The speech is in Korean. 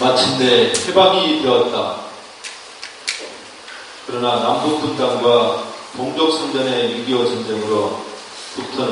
마침내 해방이 되었다. 그러나 남북 분단과 동족성전의 6.25 전쟁으로 북터는